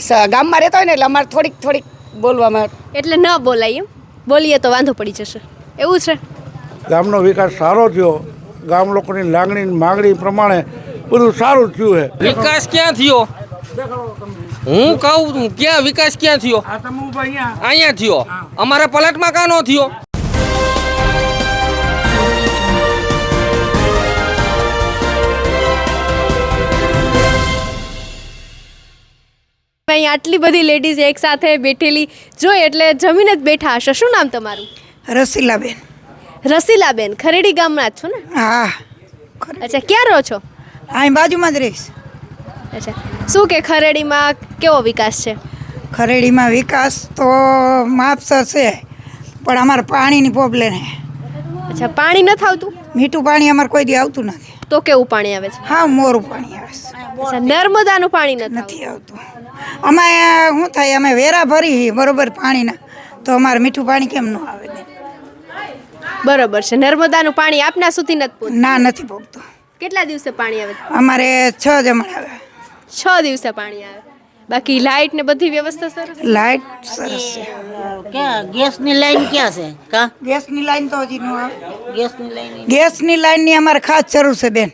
સ- ગામમાં રહેતા હોય ને એટલે અમારે થોડીક થોડીક બોલવામાં એટલે ન બોલાય એમ? બોલીએ તો વાંધો પડી જશે. એવું છે? ગામનો વિકાસ સારો થયો. ગામ લોકોની લાગણી માગણી પ્રમાણે બધું સારું થયું છે વિકાસ ક્યાં થયો? હું કહું ક્યાં વિકાસ ક્યાં થયો? આ તમે ઊભા અહીંયા. અહીંયા થયો. અમારા પલટમાં કાં ન થયો? અહીં આટલી બધી લેડીઝ એક સાથે બેઠેલી જોઈ એટલે જમીને જ બેઠા હશે. શું નામ તમારું? રસીલાબેન. રસીલાબેન ખરેડી ગામના જ છો ને? હા. અચ્છા ક્યાં રહો છો? અહીં બાજુમાં જ રહીશ. અચ્છા શું કે ખરેડીમાં કેવો વિકાસ છે? ખરેડીમાં વિકાસ તો માપસર છે પણ અમારે પાણીની પ્રોબ્લેમ છે. અચ્છા પાણી નથી આવતું? મીઠું પાણી અમારે કોઈ દી આવતું નથી. તો કેવું પાણી આવે છે? હા મોરું પાણી આવે છે. નર્મદાનું પાણી નથી આવતું. અમે શું થાય અમે વેરા ભરી બરોબર પાણીના. તો અમારે મીઠું પાણી કેમ ન આવે બેન? બરોબર છે. નર્મદાનું પાણી આપના સુધી નથી પહોંચતું? ના નથી પહોંચતું. કેટલા દિવસે પાણી આવે? અમારે છ જમણ આવે. છ દિવસે પાણી આવે. બાકી લાઇટ ને બધી વ્યવસ્થા સરસ લાઇટ સરસ છે. ક્યાં? ગેસની લાઈન ક્યાં છે? કા? ગેસની લાઈન તો હજી નો આવે. ગેસની લાઈન ગેસની લાઈનની અમારે ખાસ જરૂર છે બેન.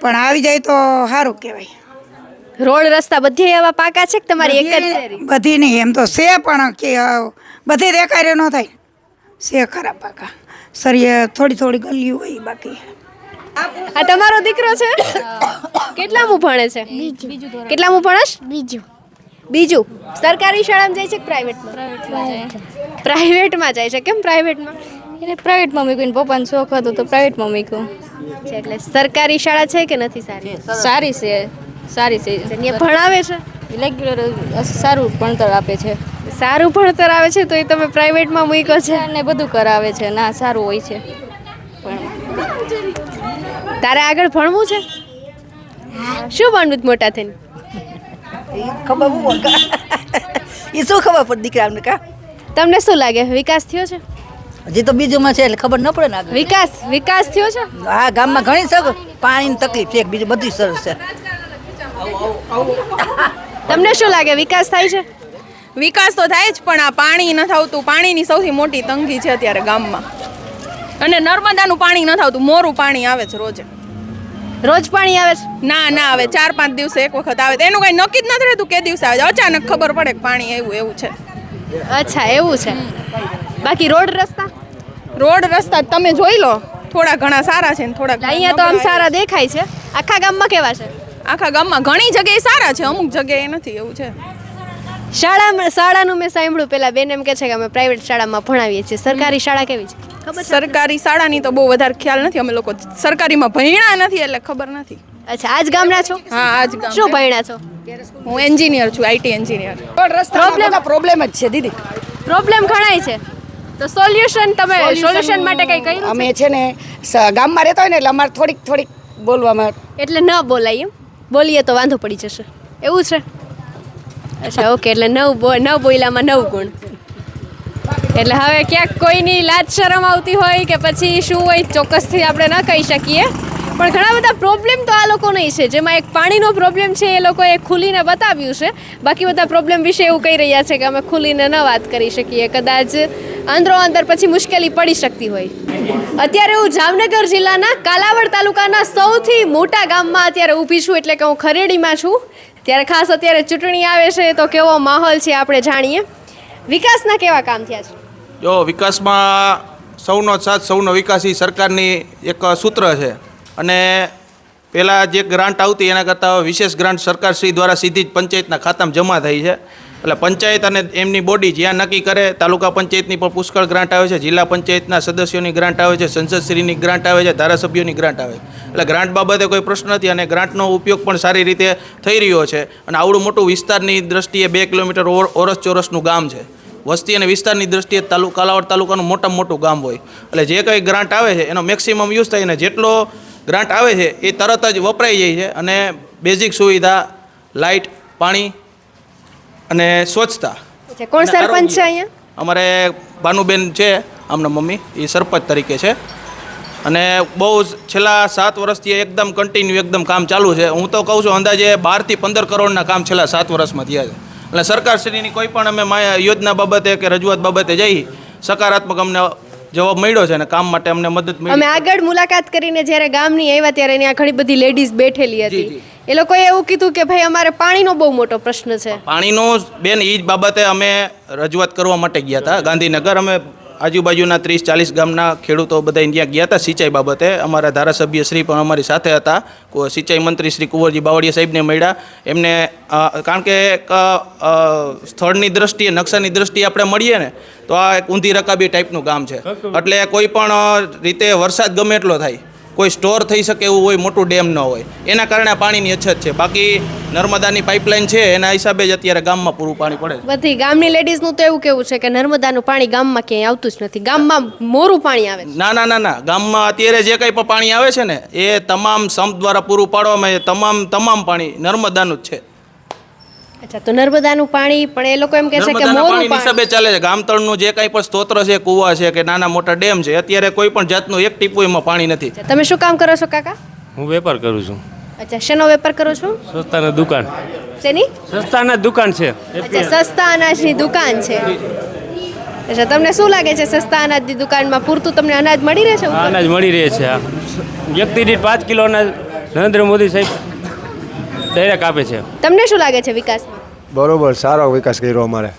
પણ આવી જાય તો સારું કહેવાય. રોડ રસ્તા બધે એવા પાકા છે કે તમારી એક જ શેરી? બધી નહીં એમ તો છે પણ કે બધે દેખાય ન થાય. છે ખરા પાકા. સરિયે થોડી થોડી ગલી હોય બાકી. આ તમારો દીકરો છે? કેટલામું ભણે છે? કેટલામું ભણશ? બીજું. બીજું? સરકારી શાળામાં જાય છે કે પ્રાઇવેટમાં? પ્રાઇવેટમાં. જાય છે. કેમ પ્રાઇવેટમાં? એટલે પ્રાઇવેટમાં મૂક્યું પપ્પાનો શોખ હતો તો પ્રાઇવેટમાં મૂક્યું. છે એટલે સરકારી શાળા છે કે નથી સારી? સારી છે. સારી છે. અહીંયા ભણાવે છે? રેગ્યુલર સારું ભણતર આપે છે. સારું ભણતર આવે છે તો એ તમે પ્રાઇવેટમાં મૂક્યો છે? અને બધું કરાવે છે. ના સારું હોય છે. તારે આગળ ભણવું છે? શું ભણવું છે મોટા થઈને ખબર હું એ શું ખબર પડે દીકરાને કા? તમને શું લાગે? વિકાસ થયો છે? હજી તો બીજુંમાં છે એટલે ખબર ન પડે ને વિકાસ વિકાસ થયો છે? આ ગામમાં ઘણી સગ પાણીની તકલીફ છે બીજું બધું સરસ છે. તમને શું લાગે વિકાસ થાય છે? વિકાસ તો થાય જ પણ આ પાણી ન થતું પાણીની સૌથી મોટી તંગી છે અત્યારે ગામમાં. અને નર્મદાનું પાણી ન થતું મોરું પાણી આવે છે રોજે. રોજ પાણી આવે છે? ના ના આવે. ચાર પાંચ દિવસે એક વખત આવે. એનું કઈ નક્કી જ નથી રહેતું કે દિવસે આવે. અચાનક ખબર પડે કે પાણી એવું એવું છે. અચ્છા એવું છે. બાકી રોડ રસ્તા? રોડ રસ્તા તમે જોઈ લો. થોડા ઘણા સારા છે ને થોડા અહીંયા તો આમ સારા દેખાય છે. આખા ગામમાં કેવા છે? આખા ગામમાં ઘણી જગ્યાએ સારા છે અમુક જગ્યાએ નથી એવું છે. શાળામાં શાળાનું મેં સાંભળ્યું પેલા બેન એમ કે છે કે અમે પ્રાઇવેટ શાળામાં ભણાવીએ છીએ. સરકારી શાળા કેવી છે? ખબર સરકારી શાળાની તો બહુ વધારે ખ્યાલ નથી અમે લોકો સરકારીમાં ભણ્યા નથી એટલે ખબર નથી. અચ્છા આજ ગામના છો? હા આજ ગામ. શું ભણ્યા છો? હું એન્જિનિયર છું આઈટી એન્જિનિયર. પણ બધા પ્રોબ્લેમ જ છે દીદી. પ્રોબ્લેમ ઘણાય છે. તો સોલ્યુશન તમે સોલ્યુશન માટે કઈ કર્યું અમે છે? ને ગામમાં રહેતા હોય ને એટલે અમારે થોડીક થોડીક બોલવામાં એટલે ન બોલાય એમ? બોલીએ તો વાંધો પડી જશે. એવું છે? અચ્છા ઓકે એટલે નવ નવ બોયલામાં નવ ગુણ. એટલે હવે ક્યાંક કોઈની લાજ શરમ આવતી હોય કે પછી શું હોય ચોક્કસથી આપણે ન કહી શકીએ. પણ ઘણા બધા પ્રોબ્લેમ તો આ લોકો નહીં છે. જેમાં એક પાણીનો પ્રોબ્લેમ છે એ લોકોએ ખુલીને બતાવ્યું છે. બાકી બધા પ્રોબ્લેમ વિશે એવું કહી રહ્યા છે કે અમે ખુલીને ન વાત કરી શકીએ. કદાચ અંદરો અંદર પછી મુશ્કેલી પડી શકતી હોય. અત્યારે હું જામનગર જિલ્લાના કાલાવડ તાલુકાના સૌથી મોટા ગામમાં અત્યારે ઊભી છું એટલે કે હું ખરેડીમાં છું. ત્યારે ખાસ અત્યારે ચૂંટણી આવે છે તો કેવો માહોલ છે આપણે જાણીએ. વિકાસના કેવા કામ થયા છે? જો વિકાસમાં સૌનો સાથ, સૌનો વિકાસ એ સરકારની એક સૂત્ર છે. અને પહેલાં જે ગ્રાન્ટ આવતી એના કરતાં વિશેષ ગ્રાન્ટ સરકારશ્રી દ્વારા સીધી જ પંચાયતના ખાતામાં જમા થઈ છે. એટલે પંચાયત અને એમની બોડી જ્યાં નક્કી કરે, તાલુકા પંચાયતની પણ પુષ્કળ ગ્રાન્ટ આવે છે, જિલ્લા પંચાયતના સદસ્યોની ગ્રાન્ટ આવે છે, સંસદશ્રીની ગ્રાન્ટ આવે છે, ધારાસભ્યોની ગ્રાન્ટ આવે એટલે ગ્રાન્ટ બાબતે કોઈ પ્રશ્ન નથી અને ગ્રાન્ટનો ઉપયોગ પણ સારી રીતે થઈ રહ્યો છે. અને આવડું મોટું વિસ્તારની દ્રષ્ટિએ બે કિલોમીટર ઓરસ ચોરસનું ગામ છે. વસ્તી અને વિસ્તારની દ્રષ્ટિએ તાલુ, કાલાવડ તાલુકાનું મોટામાં મોટું ગામ હોય. એટલે જે કંઈ ગ્રાન્ટ આવે છે, એનો મેક્સિમમ યુઝ થાય અને જેટલો ગ્રાન્ટ આવે છે એ તરત જ વપરાઈ જાય છે અને બેઝિક સુવિધા લાઇટ પાણી અને સ્વચ્છતા. કોણ સરપંચ છે અહીંયા? અમારે ભાનુબેન છે આમના મમ્મી એ સરપંચ તરીકે છે. અને બહુ છેલ્લા સાત વર્ષથી એકદમ કન્ટિન્યુ એકદમ કામ ચાલુ છે. હું તો કહું છું અંદાજે બારથી પંદર કરોડના કામ છેલ્લા સાત વર્ષમાં થયા છે. એટલે સરકારશ્રીની કોઈ પણ અમે મા- યોજના બાબતે કે રજૂઆત બાબતે જઈ સકારાત્મક અમને જવાબ મળ્યો છે અને કામ માટે અમને મદદ અમે આગળ મુલાકાત કરીને જ્યારે ગામની આવ્યા ત્યારે ત્યાં ઘણી બધી લેડીઝ બેઠેલી હતી. એ લોકોએ એવું કીધું કે ભાઈ અમારે પાણીનો બહુ મોટો પ્રશ્ન છે. પાણીનો બેન એ જ બાબતે અમે રજૂઆત કરવા માટે ગયા હતા. ગાંધીનગર અમે આજુબાજુના ત્રીસ ચાલીસ ગામના ખેડૂતો બધા ત્યાં ગયા હતા સિંચાઈ બાબતે. અમારા ધારાસભ્ય શ્રી પણ અમારી સાથે હતા. સિંચાઈ મંત્રી શ્રી કુંવરજી બાવળીયા સાહેબને મળ્યા. એમને કારણ કે એક સ્થળની દ્રષ્ટિએ નકશાની દ્રષ્ટિએ આપણે મળીએ ને તો આ એક ઊંધી રકાબી ટાઈપનું ગામ છે. એટલે કોઈ પણ રીતે વરસાદ ગમે એટલો થાય. કોઈ સ્ટોર થઈ શકે એવું હોય મોટું ડેમ ન હોય. એના કારણે પાણીની અછત છે. બાકી નર્મદાની પાઇપલાઇન છે એના હિસાબે જ અત્યારે ગામમાં પૂરું પાણી પડે છે. બધી ગામની લેડીઝનું તો એવું કેવું છે કે નર્મદાનું પાણી ગામમાં ક્યાંય આવતું જ નથી. ગામમાં મોરું પાણી આવે ના ના ના ના. ગામમાં અત્યારે જે કંઈ પણ પાણી આવે છે ને એ તમામ સંપ દ્વારા પૂરું પાડવામાં એ તમામ તમામ પાણી નર્મદાનું જ છે. અચ્છા તો નર્મદાનું પાણી પણ એ લોકો એમ કહે છે કે મોરું પાણી. હિસાબે ચાલે છે. ગામતળનું જે કંઈ પણ સ્તોત્ર છે કૂવા છે કે નાના મોટા ડેમ છે અત્યારે કોઈ પણ જાતનું એક ટીપું એમાં પાણી નથી. તમે શું કામ કરો છો કાકા? હું વેપાર કરું છું. અચ્છા શેનો વેપાર કરો છો? સસ્તાના દુકાન. શેની? સસ્તાના દુકાન છે. અચ્છા સસ્તા અનાજની દુકાન છે. અચ્છા તમને શું લાગે છે સસ્તા અનાજની દુકાનમાં પૂરતું તમને અનાજ મળી રહે છે અનાજ મળી રહે છે વ્યક્તિ દીઠ પાંચ કિલો અનાજ નરેન્દ્ર મોદી સાહેબ ડાયરેક્ટ આપે છે. તમને શું લાગે છે વિકાસમાં બરોબર સારો વિકાસ કર્યો અમારે.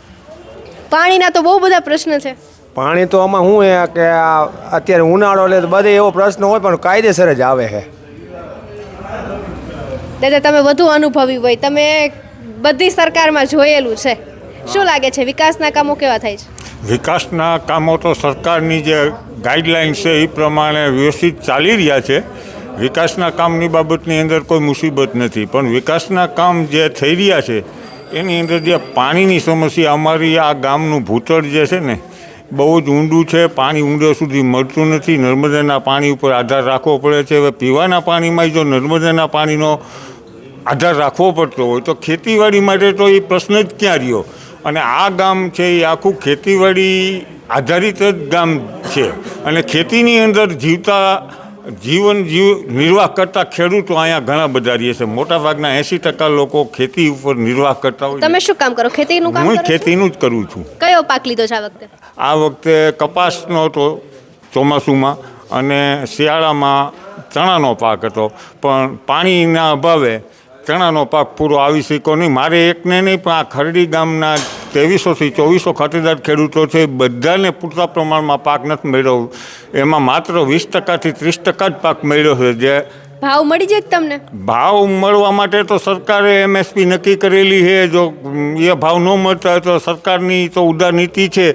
પાણીના તો બહુ બધા પ્રશ્ન છે. પાણી તો આમાં શું એ કે આ અત્યારે ઉનાળો એટલે બધે એવો પ્રશ્ન હોય પણ કાયદેસર જ આવે છે. દાદા તમે વધુ અનુભવી હોય તમે બધી સરકારમાં જોયેલું છે. શું લાગે છે વિકાસના કામો કેવા થાય છે? વિકાસના કામો તો સરકારની જે ગાઈડલાઇન છે એ પ્રમાણે વ્યવસ્થિત ચાલી રહ્યા છે. વિકાસના કામની બાબતની અંદર કોઈ મુસીબત નથી પણ વિકાસના કામ જે થઈ રહ્યા છે એની અંદર જે પાણીની સમસ્યા, અમારી આ ગામનું ભૂતળ જે છે ને, બહુ જ ઊંડું છે. પાણી ઊંડે સુધી મળતું નથી. નર્મદાના પાણી ઉપર આધાર રાખવો પડે છે. હવે પીવાના પાણીમાં જો નર્મદાના પાણીનો આધાર રાખવો પડતો હોય, તો ખેતીવાડી માટે તો એ પ્રશ્ન જ ક્યાં રહ્યો? અને આ ગામ છે એ આખું ખેતીવાડી આધારિત જ ગામ છે. અને ખેતીની અંદર જીવતા જીવન જીવ નિર્વાહ કરતા ખેડૂતો અહીંયા ઘણા બધા રહે છે. મોટા ભાગના એંસી ટકા લોકો ખેતી ઉપર નિર્વાહ કરતા હોય તમે શું કામ કરો? ખેતીનું કામ હું ખેતીનું જ કરું છું. કયો પાક લીધો છે આ વખતે? આ વખતે કપાસનો હતો ચોમાસુમાં અને શિયાળામાં ચણાનો પાક હતો. પણ પાણીના અભાવે ચણાનો પાક પૂરો આવી શક્યો નહીં. મારે એકને નહીં પણ આ ખરડી ગામના ત્રેવીસોથી ચોવીસો ખાતેદાર ખેડૂતો છે. બધાને પૂરતા પ્રમાણમાં પાક નથી મળ્યો. એમાં માત્ર વીસ ટકાથી ત્રીસ ટકા જ પાક મળ્યો છે. જે ભાવ મળી જાય તમને? ભાવ મળવા માટે તો સરકારે એમએસપી નક્કી કરેલી છે. જો એ ભાવ ન મળતા તો સરકારની તો ઉદાર નીતિ છે.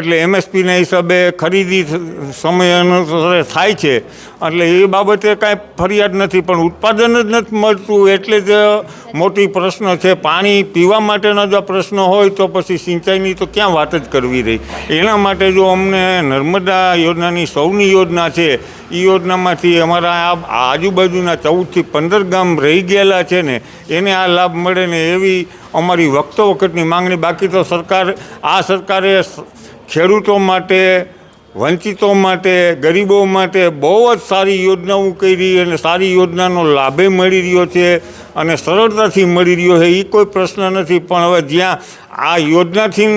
એટલે એમએસપીના હિસાબે ખરીદી સમય અનુસારે થાય છે. એટલે એ બાબતે કાંઈ ફરિયાદ નથી, પણ ઉત્પાદન જ નથી મળતું. એટલે જ મોટી પ્રશ્ન છે. પાણી પીવા માટેનો જો પ્રશ્ન હોય તો પછી સિંચાઈની તો ક્યાં વાત જ કરવી રહી? એના માટે જો અમને નર્મદા યોજનાની સૌની યોજના છે એ યોજનામાંથી અમારા આજુબાજુના ચૌદથી પંદર ગામ રહી ગયેલા છે ને, એને આ લાભ મળે ને એવી અમારી વખતો વખતની માંગણી. બાકી તો સરકાર આ સરકારે ખેડૂતો માટે, વંચિતો માટે, ગરીબો માટે બહુ જ સારી યોજનાઓ કરી અને સારી યોજનાનો લાભે મળી રહ્યો છે અને સરળતાથી મળી રહ્યો છે. એ કોઈ પ્રશ્ન નથી, પણ હવે જ્યાં આ યોજનાથી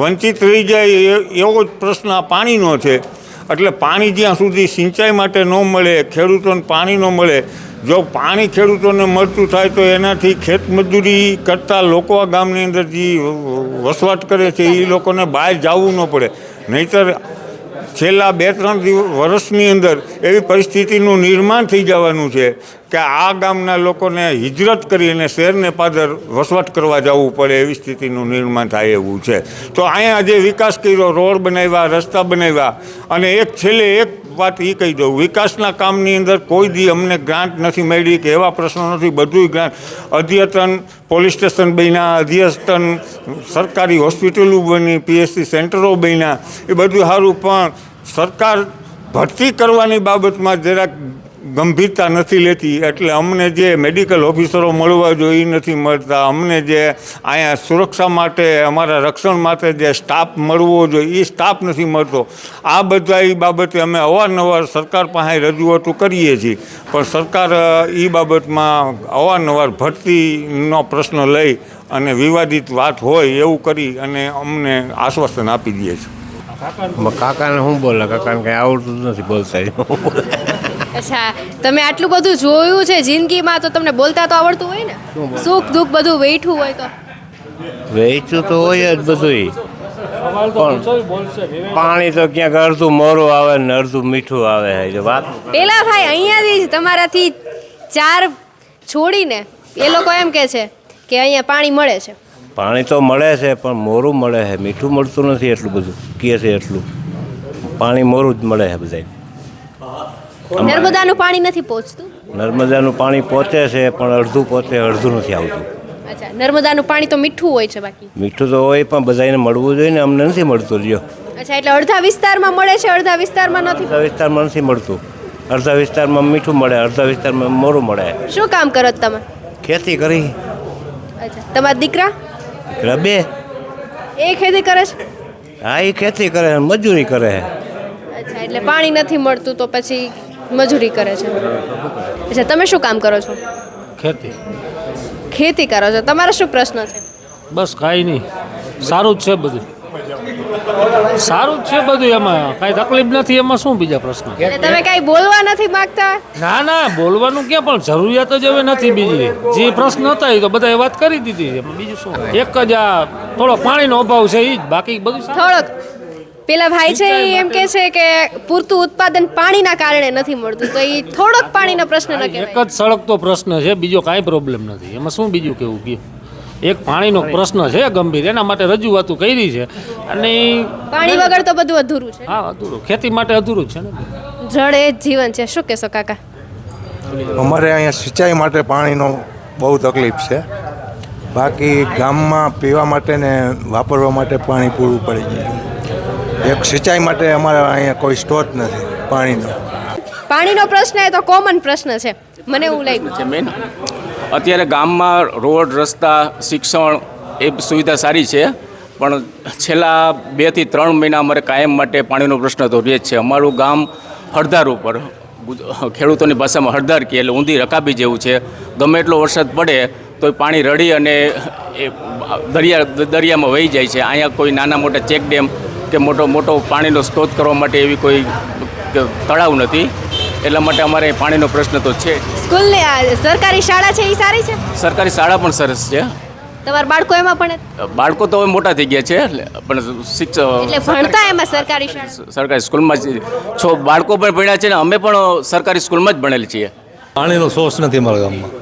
વંચિત રહી જાય એવો જ પ્રશ્ન આ પાણીનો છે. એટલે પાણી જ્યાં સુધી સિંચાઈ માટે ન મળે, ખેડૂતોને પાણી ન મળે, જો પાણી ખેડૂતોને મળતું થાય તો એનાથી ખેત મજૂરી કરતા લોકો આ ગામની અંદર જે વસવાટ કરે છે, એ લોકોને બહાર જવું ન પડે. નહીંતર છેલ્લા બે ત્રણ દિવસ, વર્ષની અંદર એવી પરિસ્થિતિનું નિર્માણ થઈ જવાનું છે કે આ ગામના લોકોને હિજરત કરીને શહેરને પાદર વસવાટ કરવા જવું પડે એવી સ્થિતિનું નિર્માણ થાય એવું છે. તો અહીંયા જે વિકાસ કર્યો, રોડ બનાવ્યા, રસ્તા બનાવ્યા અને એક છેલ્લે એક વાત એ કહી દઉં. વિકાસના કામની અંદર કોઈ દી અમને ગ્રાન્ટ નથી મળી કે એવા પ્રશ્નો નથી. બધુંય ગ્રાન્ટ અધ્યતન પોલીસ સ્ટેશન બન્યા અધ્યતન સરકારી હોસ્પિટલો બની, પીએચસી સેન્ટરો બન્યા. એ બધું સારું, પણ સરકાર ભરતી કરવાની બાબતમાં જરાક ગંભીરતા નથી લેતી, એટલે અમને જે મેડિકલ ઓફિસરો મળવા જોઈએ એ નથી મળતા, અમને જે અહીંયા સુરક્ષા માટે, અમારા રક્ષણ માટે જે સ્ટાફ મળવો જોઈએ એ સ્ટાફ નથી મળતો. આ બધા એ બાબતે અમે અવારનવાર સરકાર પાસે રજૂઆતો કરીએ છીએ. પણ સરકાર એ બાબતમાં અવારનવાર ભરતીનો પ્રશ્ન લઈ અને વિવાદિત વાત હોય એવું કરી અને અમને આશ્વાસન આપી દે છે. કાકાને શું બોલે, કાકાને કંઈ આવડતું નથી બોલતા. અચ્છા તમે આટલું બધું જોયું છે જિંદગીમાં તો તમને બોલતા તો આવડતું હોય ને? સુખ દુઃખ બધું વેઠવું હોય તો. વેચતું તો હોય જ બધું પણ પાણી તો ક્યાંક અડધું મોરું આવે ને અડધું મીઠું આવે છે વાત. પેલા ભાઈ અહીંયાથી જ તમારાથી ચાર છોડીને એ લોકો એમ કે છે કે અહીંયા પાણી મળે છે. પાણી તો મળે છે પણ મોરું મળે છે. મીઠું મળતું નથી એટલું બધું. કહે છે એટલું. પાણી મોરું જ મળે છે બધાય. નર્મદાનું પાણી નથી પહોંચતું? નર્મદાનું પાણી પહોંચે છે પણ અડધું પહોંચે અડધું નથી આવતું. અચ્છા નર્મદાનું પાણી તો મીઠું હોય છે બાકી. મીઠું તો હોય પણ બધાને મળવું જોઈએ ને અમને નથી મળતું રહ્યો. અચ્છા એટલે અડધા વિસ્તારમાં મળે છે અડધા વિસ્તારમાં નથી? અડધા વિસ્તારમાં નથી મળતું. અડધા વિસ્તારમાં મીઠું મળે અડધા વિસ્તારમાં મોરું મળે. શું કામ કરો છો તમે? ખેતી કરી. અચ્છા તમારા દીકરા? રબે એ ખેતી કરે છે? હા એ ખેતી કરે મજૂરી કરે. અચ્છા એટલે પાણી નથી મળતું તો પછી મજૂરી કરે છે. અચ્છા તમે શું કામ કરો છો? ખેતી. ખેતી કરો છો. તમારો શું પ્રશ્ન છે? બસ કાંઈ નહીં. સારું જ છે બધું. સારું જ છે બધું એમાં. કાંઈ તકલીફ નથી એમાં શું બીજા પ્રશ્ન? તમે કાંઈ બોલવા નથી માંગતા? ના ના બોલવાનું ક્યાં પણ જરૂરિયાત જ હવે નથી બીજી. જે પ્રશ્ન હતા એ તો બધાએ વાત કરી દીધી. એમાં બીજું શું? એક જ આ થોડો પાણીનો અભાવ છે એ જ. બાકી બધું. થોડોક પેલા ભાઈ છે એ એમ કે છે કે પૂરતું ઉત્પાદન પાણીના કારણે નથી મળતું તો એ થોડોક પાણીનો પ્રશ્ન ન એક જ સળગતો પ્રશ્ન છે બીજો કાંઈ પ્રોબ્લેમ નથી. એમાં શું બીજું કેવું કે? એક પાણીનો પ્રશ્ન છે ગંભીર એના માટે રજૂઆતો કરી છે. અને પાણી વગર તો બધું અધૂરું છે. હા અધૂરું. ખેતી માટે અધૂરું જ છે ને. જળ એ જીવન છે. શું કહેશો કાકા? અમારે અહીંયા સિંચાઈ માટે પાણીનો બહુ તકલીફ છે. બાકી ગામમાં પીવા માટે ને વાપરવા માટે પાણી પૂરું પડી ગયું એક સિંચાઈ માટે અમારા અહીંયા કોઈ સ્ત્રોત નથી પાણીનો. પાણીનો પ્રશ્ન એ તો કોમન પ્રશ્ન છે. મને એવું લાગ્યું. છે મેન અત્યારે ગામમાં રોડ રસ્તા શિક્ષણ એ સુવિધા સારી છે પણ છેલ્લા બેથી ત્રણ મહિના અમારે કાયમ માટે પાણીનો પ્રશ્ન તો રહે જ છે. અમારું ગામ હળધાર ઉપર ખેડૂતોની ભાષામાં હળધાર કે એટલે ઊંધી રકાબી જેવું છે. ગમે એટલો વરસાદ પડે તો પાણી રડી અને એ દરિયા દરિયામાં વહી જાય છે. અહીંયા કોઈ નાના મોટા ચેક ડેમ કે મોટો મોટો પાણીનો સ્ત્રોત કરવા માટે એવી કોઈ તળાવ નથી. એટલા માટે અમારે પાણીનો પ્રશ્ન તો છે. સ્કૂલની સરકારી શાળા છે એ સારી છે? સરકારી શાળા પણ સરસ છે. તમારા બાળકો એમાં પણ બાળકો તો હવે મોટા થઈ ગયા છે પણ શિક્ષક એટલે ભણતા એમાં સરકારી સરકારી સ્કૂલમાં જ છો બાળકો પણ ભણ્યા છે ને અમે પણ સરકારી સ્કૂલમાં જ ભણેલી છીએ. પાણીનો સોર્સ નથી અમારા ગામમાં.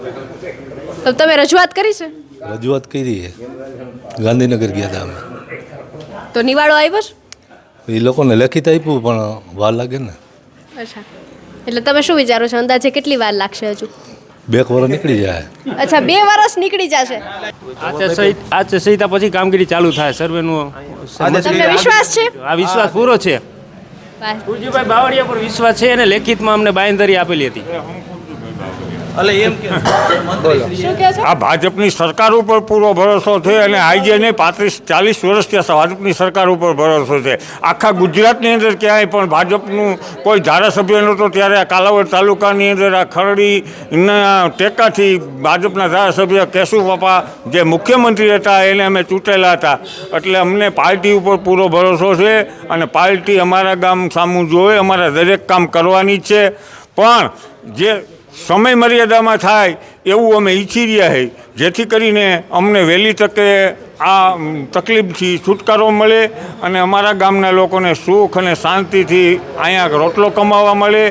તો તમે રજૂઆત કરી છે? રજૂઆત કરી છે. ગાંધીનગર ગયા હતા અમે. તો નિવાડો આવ્યો છે? એ લોકોને લખિત આપ્યું પણ વાર લાગે ને. અચ્છા. એટલે તમે શું વિચારો છો? અંદાજે કેટલી વાર લાગશે હજુ? બે વર્ષ નીકળી જાય. અચ્છા બે વર્ષ નીકળી જશે. આચારસંહિત આચારસંહિતા પછી કામગીરી ચાલુ થાય સર્વેનું તમને વિશ્વાસ છે? આ વિશ્વાસ પૂરો છે. વાહ. બાવળિયા પર વિશ્વાસ છે અને લેખિતમાં અમને બાંયધરી આપેલી હતી. એટલે એમ શું કહો છો? આ ભાજપની સરકાર ઉપર પૂરો ભરોસો છે અને આજે નહીં પાંત્રીસ ચાલીસ વર્ષથી આ ભાજપની સરકાર ઉપર ભરોસો છે. આખા ગુજરાતની અંદર ક્યાંય પણ ભાજપનું કોઈ ધારાસભ્ય નહોતો ત્યારે આ કાલાવડ તાલુકાની અંદર આ ખરડીના ટેકાથી ભાજપના ધારાસભ્ય કેશુ બાપા જે મુખ્યમંત્રી હતા એને અમે ચૂંટેલા હતા. એટલે અમને પાર્ટી ઉપર પૂરો ભરોસો છે અને પાર્ટી અમારા ગામ સામું જોવે અમારા દરેક કામ કરવાની છે. પણ જે સમય મર્યાદામાં થાય એવું અમે ઈચ્છી રહ્યા છીએ જેથી કરીને અમને વહેલી તકે આ તકલીફથી છુટકારો મળે અને અમારા ગામના લોકોને સુખ અને શાંતિથી અહીંયા રોટલો કમાવા મળે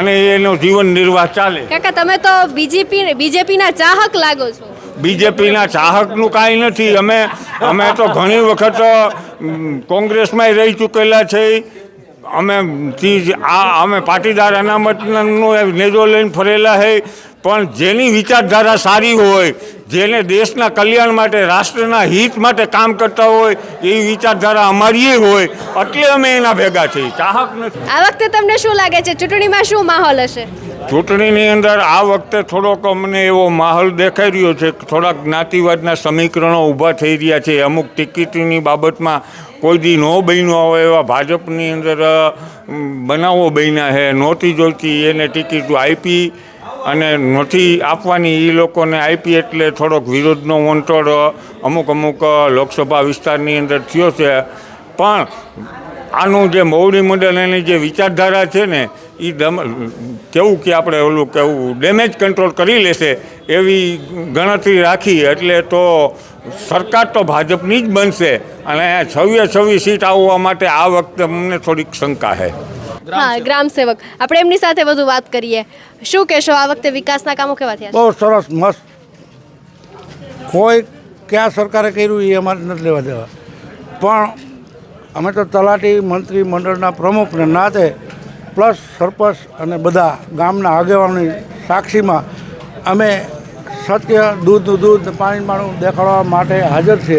અને એનો જીવન નિર્વાહ ચાલે. કાકા તમે તો બીજેપી બીજેપીના ચાહક લાગો છો. બીજેપીના ચાહકનું કાંઈ નથી. અમે અમે તો ઘણી વખત કોંગ્રેસમાં રહી ચૂકેલા છે. અમે તી જ આ અમે પાટીદાર અનામતનો નેજો લઈને ફરેલા હે પણ જેની વિચારધારા સારી હોય જેને દેશના કલ્યાણ માટે રાષ્ટ્રના હિત માટે કામ કરતા હોય એવી વિચારધારા અમારી હોય એટલે અમે એના ભેગા છીએ. ચાહક નથી. આ વખતે તમને શું લાગે છે? ચૂંટણીમાં શું માહોલ હશે? ચૂંટણીની અંદર આ વખતે થોડોક અમને એવો માહોલ દેખાઈ રહ્યો છે. કે થોડાક જ્ઞાતિવાદના સમીકરણો ઊભા થઈ રહ્યા છે. અમુક ટિકિટની બાબતમાં કોઈ દી ન બન્યો હોય એવા ભાજપની અંદર બનાવો બન્યા છે નહોતી જોઈતી, એને ટિકિટ આપી અને નથી આપવાની એ લોકોને આપી એટલે થોડોક વિરોધનો વંટોળ અમુક અમુક લોકસભા વિસ્તારની અંદર થયો છે. પણ આનું જે મૌડી મંડળ, એની જે વિચારધારા છે ને એ દમ, કેવું કે આપણે ઓલું કેવું ડેમેજ કંટ્રોલ કરી લેશે એવી ગણતરી રાખી, એટલે તો સરકાર તો ભાજપની જ બનશે. અને છવ્વીસ છવ્વીસ સીટ આવવા માટે આ વખતે અમને થોડીક શંકા છે. હા ગ્રામ સેવક આપણે એમની સાથે વધુ વાત કરીએ. શું કહેશો આ વખતે વિકાસના કામો કેવા થયા બહુ સરસ મસ્ત. કોઈ ક્યાં સરકારે કર્યું એ અમારે નથી લેવા દેવા. પણ અમે તો તલાટી મંત્રી મંડળના પ્રમુખને નાતે પ્લસ સરપંચ અને બધા ગામના આગેવાનની સાક્ષીમાં અમે સત્ય, દૂધનું દૂધ પાણી પાણું દેખાડવા માટે હાજર છે.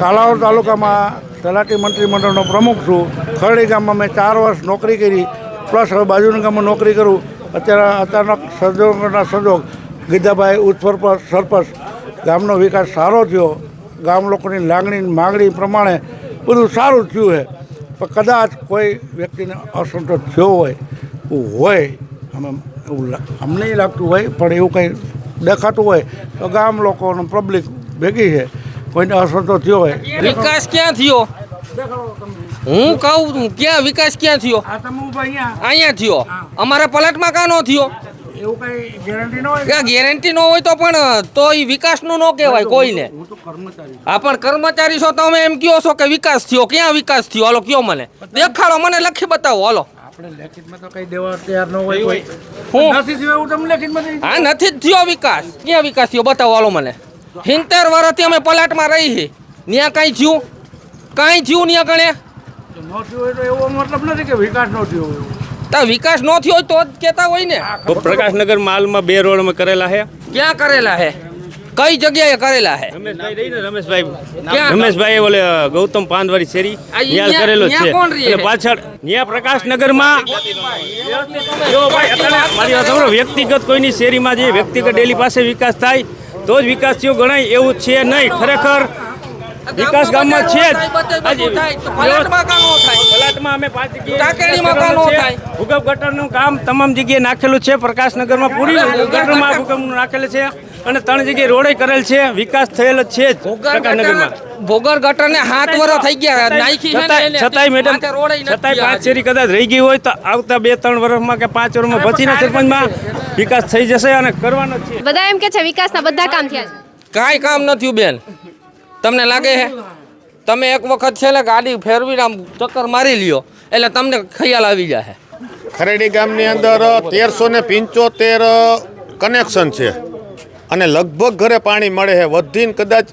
કાલાવડ તાલુકામાં તલાટી મંત્રીમંડળનો પ્રમુખ છું. ખરડી ગામમાં મેં ચાર વર્ષ નોકરી કરી, પ્લસ હવે બાજુના ગામમાં નોકરી કરું. અત્યારે અચાનક સંજોગોના સંજોગ ગીધાભાઈ ઉત્સર્પસ સરપંચ, ગામનો વિકાસ સારો થયો. ગામ લોકોની લાગણી માગણી પ્રમાણે બધું સારું થયું છે. પણ કદાચ કોઈ વ્યક્તિને અસંતોષ થયો હોય હોય. અમે એવું અમને લાગતું હોય, પણ એવું કંઈ દેખાતું હોય તો ગામ લોકોનું પબ્લિક ભેગી છે. કોઈને અસંતોષ થયો હોય. વિકાસ ક્યાં થયો? હું કહું છું, ક્યાં વિકાસ ક્યાં થયો? અહીંયા. થયો. અમારા પલટમાં કાં નો થયો? એવું કઈ ગેરંટી ન હોય? કે ગેરંટી હોય તો પણ તો એ વિકાસનું ન કહેવાય કોઈને. હું પણ કર્મચારી છો તમે એમ કહો છો કે વિકાસ થયો. ક્યાં વિકાસ થયો? હાલો કયો મને. દેખાડો મને લખી બતાવો. હાલો. આપણે લેખિતમાં તો કઈ દેવા તૈયાર ન હોય કોઈ હું? નથી થયો એવું તમને લેખિતમાં દઈ હા નથી જ થયો વિકાસ. ક્યાં વિકાસ થયો? બતાવો હાલો મને. હિંતેર વર્ષથી અમે પલાટમાં રહી છે ત્યાં કાંઈ થયું? કાંઈ થયું ત્યાં ગણે? ન થયું હોય તો એવો મતલબ નથી કે વિકાસ ન થયો હોય. તો વિકાસ ન થયો તો જ કહેતા હોય ને. પ્રકાશનગર માલમાં બે રોડ અમે કરેલા છે ક્યાં કરેલા હે? કઈ જગ્યાએ કરેલા હે? રમેશભાઈ રમેશભાઈ. ઓલે ગૌતમ પાંદવાડી શેરી. ન્યા- કરેલો છે. અને પાછળ ન્યા પ્રકાશનગરમાં જો ભાઈ મારી વાત સાંભળો વ્યક્તિગત કોઈની શેરીમાં જે વ્યક્તિગત ડેલી પાસે વિકાસ થાય તો જ વિકાસ થયો ગણાય એવું છે નહીં. ખરેખર વિકાસ ગામમાં છે જ. પલાટમાં અમે પાંચ જગ્યાએ? ભૂગર્ભ ગટરનું કામ તમામ જગ્યાએ નાખેલું છે. પ્રકાશનગરમાં પૂરી ગટરમાં ભૂગર્ભનું નાખેલું છે. અને ત્રણ જગ્યાએ રોડે કરેલ છે વિકાસ થયેલ જ છે જ ભોગર ગટર ને હાથ વરો થઈ ગયા નાખી છતાંય મેડમ છતાંય પાંચ શેરી કદાચ રહી ગઈ હોય તો આવતા બે ત્રણ વર્ષમાં કે પાંચ વર્ષમાં પછીના સરપંચમાં વિકાસ થઈ જશે અને કરવાનો છે. બધા એમ કે છે વિકાસના બધા કામ થયા છે. કાંઈ કામ નથી બેન. તમને લાગે છે તમે એક વખત છે ને ગાડી ફેરવીને આમ ચક્કર મારી લ્યો એટલે તમને ખ્યાલ આવી જાય ખરેડી ગામની અંદર તેરસો ને પંચોતેર કનેક્શન છે. અને લગભગ ઘરે પાણી મળે છે. વધીને કદાચ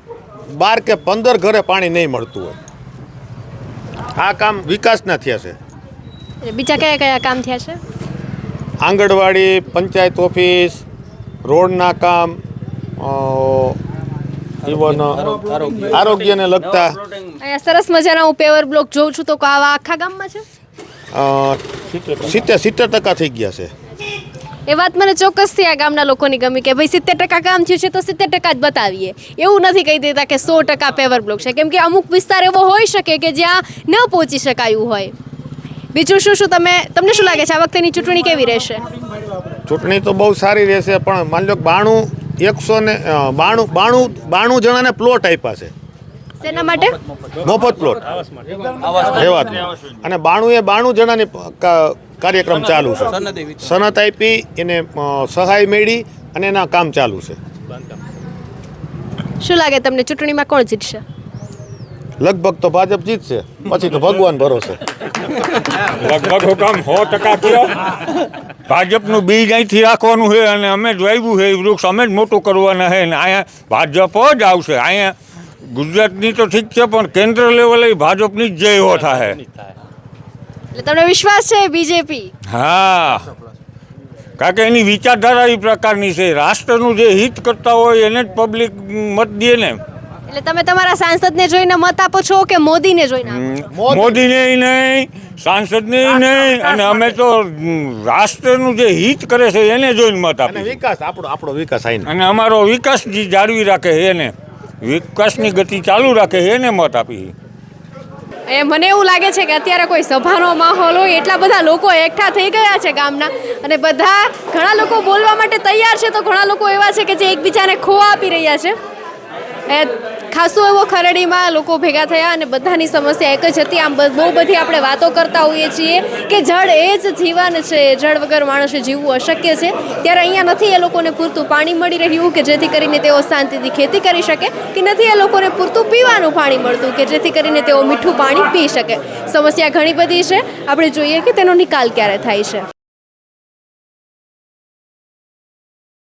બાર કે પંદર ઘરે પાણી નહીં મળતું હોય. આ કામ વિકાસના થયા છે. બીજા કયા કયા કામ થયા છે? આંગણવાડી પંચાયત ઓફિસ રોડના કામ ઇવન આરોગ્યને લગતા. સરસ મજાના હું પેવર બ્લોક જોઉં છું તો આવા આખા ગામમાં છે? સિત્તેર સિત્તેર ટકા થઈ ગયા છે. એ વાત મને ચોક્કસથી આ ગામના લોકોની ગમી કે ભાઈ સિત્તેર ટકા કામ થયું છે તો સિત્તેર ટકા જ બતાવીએ. એવું નથી કહી દેતા કે સો ટકા પેવર બ્લોક છે. કેમ કે અમુક વિસ્તાર એવો હોઈ શકે કે જ્યાં ન પહોંચી શકાયું હોય. બીજું શું શું તમે, તમને શું લાગે છે? આ વખતેની ચૂંટણી કેવી રહેશે? ચૂંટણી તો બહુ સારી રહેશે, પણ માની લો બાણું એકસો ને બાણું બાણું બાણું જણાને પ્લોટ આપ્યા છે. શેના માટે? મફત પ્લોટ. રહેવા અને બાણું એ બાણું જણાની કાર્યક્રમ ચાલુ છે. સનત આપી એને સહાય મેળવી અને એના કામ ચાલુ છે. શું લાગે તમને ચૂંટણીમાં કોણ જીતશે? લગભગ તો ભાજપ જીતશે. પછી તો ભગવાન ભરોસે. લગભગ કામ સો ટકા થયો. ભાજપનું બીજ અહીંથી રાખવાનું છે અને અમે જ વાવ્યું છે. એ વૃક્ષ અમે જ મોટું કરવાના છે. અને અહીંયા ભાજપ જ આવશે. અહીંયા ગુજરાતની તો ઠીક છે પણ કેન્દ્ર લેવલે ભાજપની જ જય થાય. એટલે તમને વિશ્વાસ છે બીજેપી? હા. કારણ કે એની વિચારધારા એ પ્રકારની છે. રાષ્ટ્રનું જે હિત કરતા હોય એને જ પબ્લિક મત દે ને. એટલે તમે તમારા સાંસદને જોઈને મત આપો છો કે મોદીને જોઈને મોદીને નહીં સાંસદને નહીં અને અમે તો રાષ્ટ્રનું જે હિત કરે છે એને જોઈને મત અને આપીએ વિકાસ આપણો આપણો વિકાસ અને અમારો વિકાસ જે જાળવી રાખે એને. વિકાસની ગતિ ચાલુ રાખે એને મત આપી એ મને એવું લાગે છે કે અત્યારે કોઈ સભાનો માહોલ હોય, એટલા બધા લોકો એકઠા થઈ ગયા છે ગામના. અને બધા ઘણા લોકો બોલવા માટે તૈયાર છે, તો ઘણા લોકો એવા છે કે જે એકબીજાને ખો આપી રહ્યા છે. ખાસો એવો ખરડીમાં લોકો ભેગા થયા અને બધાની સમસ્યા એક જ હતી. આમ બહુ બધી આપણે વાતો કરતા હોઈએ છીએ કે જળ એ જ જીવન છે. જળ વગર માણસે જીવવું અશક્ય છે. ત્યારે અહીંયા નથી એ લોકોને પૂરતું પાણી મળી રહ્યું કે જેથી કરીને તેઓ શાંતિથી ખેતી કરી શકે, કે નથી એ લોકોને પૂરતું પીવાનું પાણી મળતું કે જેથી કરીને તેઓ મીઠું પાણી પી શકે. સમસ્યા ઘણી બધી છે. આપણે જોઈએ કે તેનો નિકાલ ક્યારે થાય છે.